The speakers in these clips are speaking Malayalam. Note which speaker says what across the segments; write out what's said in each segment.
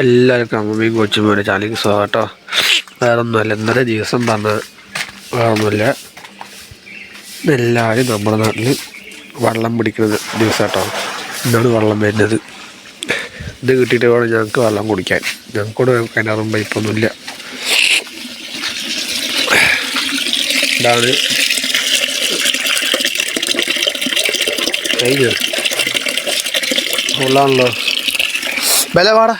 Speaker 1: എല്ലാവർക്കും അമ്മമ്മയും കൊച്ചുമ്മയുടെ ചാലിക്ക് സ്വാഗതം വേറെ ഒന്നുമല്ല ഇന്നലെ ദിവസം പറഞ്ഞ വേറെ ഒന്നുമില്ല എല്ലാവരും നമ്മുടെ നാട്ടിൽ വെള്ളം പിടിക്കുന്ന ദിവസം കേട്ടോ. ഇന്നാണ് വെള്ളം വരുന്നത്. ഇത് കിട്ടിയിട്ട് വേണം ഞങ്ങൾക്ക് വെള്ളം കുടിക്കാൻ. ഞങ്ങൾക്കൂടെ കിണറും പൈപ്പൊന്നുമില്ല. ഇതാണ്. കഴിഞ്ഞു ഉള്ളാണല്ലോ ബല വാടാ.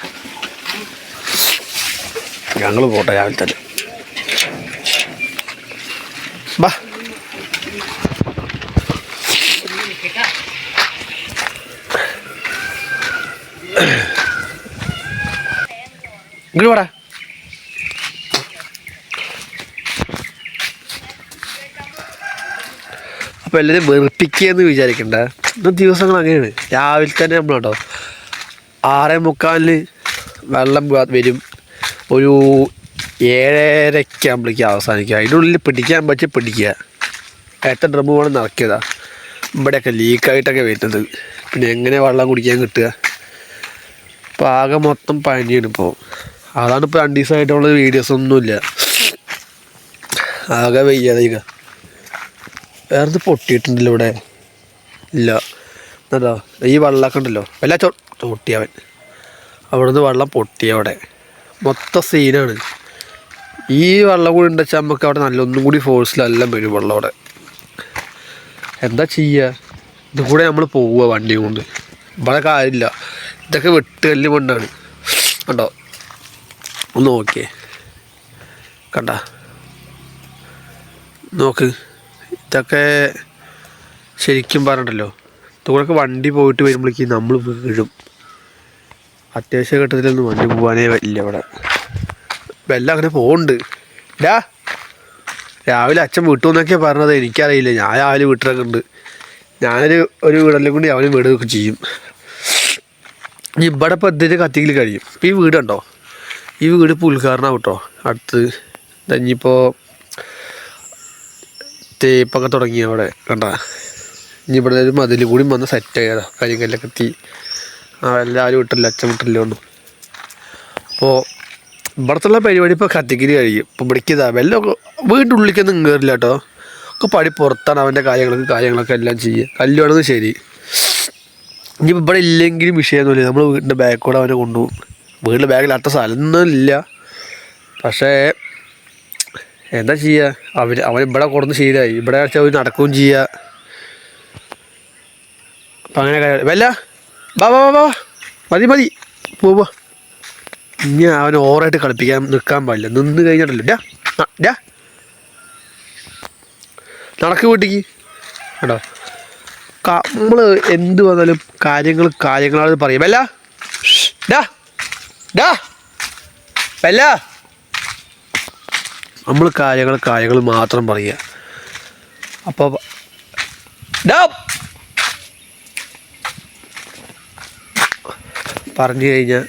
Speaker 1: ഞങ്ങൾ പോട്ടെ രാവിലെ തന്നെ. ബാ. ഇങ്ങോട്ട് അപ്പോൾ എല്ലാവരും വെറുപ്പിക്കുകയെന്ന് വിചാരിക്കണ്ട. ഇന്ന് ദിവസങ്ങൾ അങ്ങനെയാണ്. രാവിലെ തന്നെ നമ്മളുണ്ടോ ആറേ മുക്കാലിന് വെള്ളം വരും. ഒരു ഏഴരയ്ക്ക് ആകുമ്പോഴേക്കും അവസാനിക്കുക. അതിന്റെ ഉള്ളിൽ പിടിക്കാൻ പറ്റി പിടിക്കുക. എത്ര ഡ്രമ്മ് വേണം നിറക്കിയതാ ഇവിടെയൊക്കെ ലീക്കായിട്ടൊക്കെ വരുന്നത്. പിന്നെ എങ്ങനെ വെള്ളം കുടിക്കാൻ കിട്ടുക? അപ്പോൾ ആകെ മൊത്തം പനിയാണ് ഇപ്പോൾ. അതാണ് ഇപ്പോൾ രണ്ട് ദിവസമായിട്ടുള്ള വീഡിയോസ് ഒന്നുമില്ല ആകെ വയ്യാതെ വേറെ പൊട്ടിയിട്ടുണ്ടല്ലോ ഇവിടെ? ഇല്ല. എന്നല്ലോ ഈ വെള്ളമൊക്കെ ഉണ്ടല്ലോ. വല്ല ചോ പൊട്ടിയവൻ അവിടുന്ന് വെള്ളം പൊട്ടി അവിടെ. മൊത്തം സീനാണ്. ഈ വെള്ളം കൂടി ഉണ്ടെച്ചാൽ നമുക്ക് അവിടെ നല്ല ഒന്നും കൂടി ഫോഴ്സിലെല്ലാം വരും വെള്ളം അവിടെ. എന്താ ചെയ്യുക ഇതും കൂടെ നമ്മൾ പോവുക വണ്ടി കൊണ്ട്. ഇവിടെ കാര്യമില്ല. ഇതൊക്കെ വെട്ടുകല്ല് കൊണ്ടാണ്. കണ്ടോ? ഒന്ന് നോക്കിയേ. കണ്ട? നോക്ക്. ഇതൊക്കെ ശരിക്കും പറഞ്ഞിട്ടല്ലോ. ഇതുകൂടെ വണ്ടി പോയിട്ട് വരുമ്പോഴേക്കും നമ്മൾ വീഴും. അത്യാവശ്യ ഘട്ടത്തിലൊന്നും വണ്ടി പോകാനേ ഇല്ല ഇവിടെ. വെല്ലം അങ്ങനെ പോകുന്നുണ്ട് ഡാ രാവിലെ അച്ഛൻ വിട്ടു എന്നൊക്കെ പറഞ്ഞത് എനിക്കറിയില്ല. ഞാൻ രാവിലെ വീട്ടിലൊക്കെ ഉണ്ട്. ഞാനൊരു ഒരു വീടെല്ലാം കൂടി അവന് വീടൊക്കെ ചെയ്യും. ഇവിടെ ഇപ്പോൾ എന്തിന്റെ കത്തിക്കൽ കഴിയും. ഇപ്പം ഈ വീടുണ്ടോ ഈ വീട് ഉദ്ഘാടനം കേട്ടോ അടുത്ത് ഇനിയിപ്പോൾ തേപ്പൊക്കെ തുടങ്ങി അവിടെ കണ്ട. ഇനി ഇവിടെ ഒരു മതിൽ കൂടി വന്ന് സെറ്റ് ആയതാ കരിങ്കല്ലൊക്കെ എത്തി. എല്ലാവരും വിട്ടില്ല അച്ഛൻ വിട്ടില്ല ഒന്നും അപ്പോൾ ഇവിടത്തുള്ള പരിപാടി ഇപ്പോൾ കത്തിക്കിരി കഴിയും. ഇപ്പോൾ ഇതാ വല്ല വീടിന്റെ ഉള്ളിലേക്കൊന്നും കയറില്ല കേട്ടോ. ഒക്കെ പടി പുറത്താണ് അവന്റെ കാര്യങ്ങളൊക്കെ കാര്യങ്ങളൊക്കെ എല്ലാം ചെയ്യുക. കല്യാണമെന്ന് ശരി. ഇനിയിപ്പോൾ ഇവിടെ ഇല്ലെങ്കിലും വിഷയമൊന്നുമില്ല. നമ്മൾ വീടിന്റെ ബാഗ് കൂടെ അവനെ കൊണ്ടുപോകും. വീട്ടിലെ ബാഗിൽ അത്ര സ്ഥലമൊന്നും ഇല്ല. പക്ഷേ എന്താ ചെയ്യുക അവർ അവൻ ഇവിടെ കൊടുന്ന് ശീലമായി ഇവിടെ അവർ നടക്കുകയും ചെയ്യുക അപ്പം അങ്ങനെ വല്ല വാ വാ വാ മതി മതി. പോവാ ഇനി അവൻ ഓവറായിട്ട് കളിപ്പിക്കാൻ നിൽക്കാൻ പാടില്ല. നിന്ന് കഴിഞ്ഞിട്ടല്ലോ. ഡാ ഡാ. നടക്ക് വീട്ടിക്ക്. കേട്ടോ നമ്മൾ എന്ത് വന്നാലും കാര്യങ്ങൾ കാര്യങ്ങളാണ് പറയും. അല്ല ഡാ ഡാ. അല്ല നമ്മൾ കാര്യങ്ങൾ കാര്യങ്ങൾ മാത്രം പറയുക. അപ്പോൾ ഡാ. പറഞ്ഞു കഴിഞ്ഞാൽ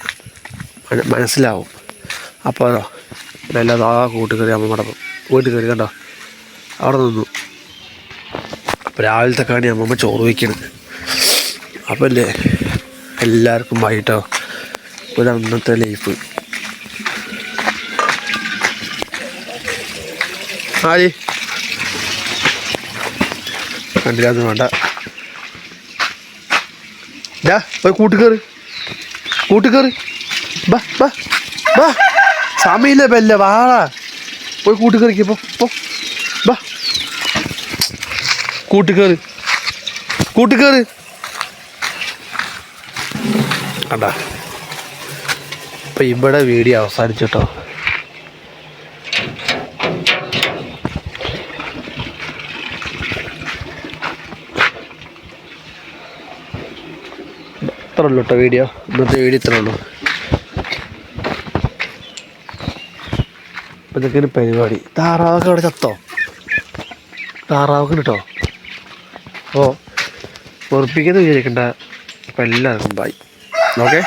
Speaker 1: മന- മനസ്സിലാവും. അപ്പോൾ അതോ നല്ലതാ കൂട്ടുകറി അമ്മമ്മയുടെ വീട്ടിൽ കയറി കണ്ടോ? അവിടെ നിന്നു. അപ്പോൾ രാവിലത്തെ കാണി അമ്മമ്മ ചോറ് വയ്ക്കണത് അപ്പോൾ അല്ലേ എല്ലാവർക്കും വൈകിട്ടോ? ഒരു അന്നത്തെ ലൈഫ്. ആരി? കണ്ടില്ലാന്ന് വേണ്ട. ഒരു പോയി ബാ ബാ സമയമില്ല ബല്ല വാള പോയി കൂട്ടുകയറിക്ക് പോ പോ. ബാ. അടാ അപ്പം ഇവിടെ വീഡിയോ അവസാനിച്ചു ഉള്ളൂ കേട്ടോ വീഡിയോ ഇന്നത്തെ വീഡിയോ ഇത്രേ ഉള്ളൂ. അപ്പം ഇതൊക്കെയാണ് പരിപാടി. താറാവൊക്കെ അവിടെ ചത്തോ? താറാവൊക്കെ കേട്ടോ അപ്പോൾ ഉറപ്പിക്കുന്നത് വിചാരിക്കണ്ട. അപ്പം എല്ലാവർക്കും ബൈ ഓക്കെ